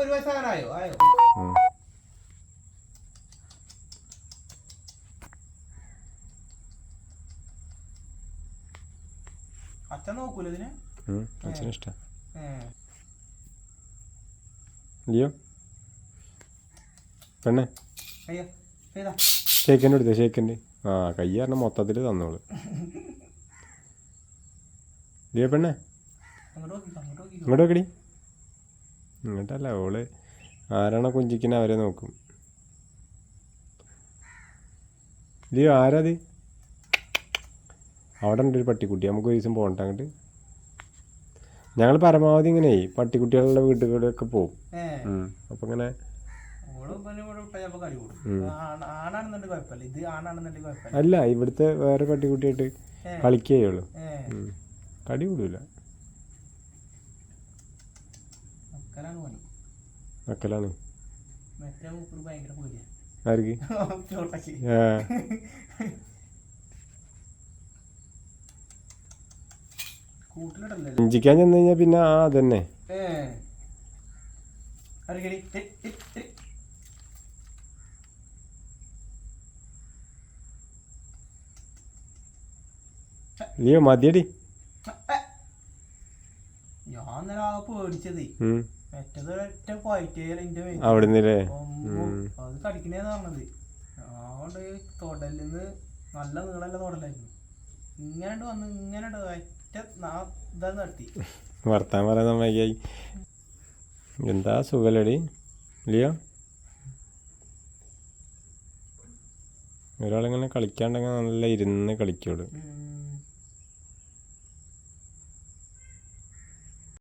ഒരു വയസ്സാകാനായോ ആയോ. അച്ഛൻ നോക്കൂല ഇതിന്. അച്ഛന് ഇഷ്ടം. പെണ്ണെ? അയ്യോ ചെയ്താ ഷേക്കന്റെ എടുത്തേ ഷേക്കന്റെ ആ മൊത്തത്തിൽ തന്നോളൂ. ലിയോ പെണ്ണേ? ഇങ്ങോട്ട് നോക്കടി. ഇങ്ങോട്ടല്ല ഓൾ ആരാണോ കുഞ്ചിക്കിനെ അവരെ നോക്കും. ലിയോ ആരാത് അവിടെ ഉണ്ട് ഒരു പട്ടിക്കുട്ടി നമുക്ക് ഒരു ദിവസം പോകണ്ട അങ്ങോട്ട്. ഞങ്ങൾ പരമാവധി ഇങ്ങനെ പട്ടിക്കുട്ടികളുടെ വീട്ടുകളിലൊക്കെ പോകും അപ്പൊ ഇങ്ങനെ അല്ല ഇവിടുത്തെ വേറെ പട്ടിക്കുട്ടിയായിട്ട് കളിക്കേയുള്ളൂ കളിക്കുകയുള്ളൂ കടി കൂടൂല. പണി ഭയങ്കര പേടിയാ ആർക്ക്? ഇഞ്ചിക്കാൻ ചെന്ന് കഴിഞ്ഞാൽ പിന്നെ ആ അതന്നെ. അയ്യോ. ലിയോ മതിയടി. ഞാൻ ആ പേടിച്ചതേ. അവിടുന്നല്ലേ. അത് കടിക്കണേന്ന് പറഞ്ഞത്. അതുകൊണ്ട് തൊടലിന്ന് നല്ല നീളല്ല തൊടലായിരുന്നു. ഇങ്ങനെ വന്ന് ഇങ്ങനെ ഒറ്റ ഇതാ നടത്തി വർത്താൻ പറയാൻ സമ്മതിക്കായി. എന്താ സുഖലടി ഇല്ലയോ ഒരാളിങ്ങനെ കളിക്കാണ്ടെങ്കിൽ നല്ല ഇരുന്ന് കളിക്കോളൂ.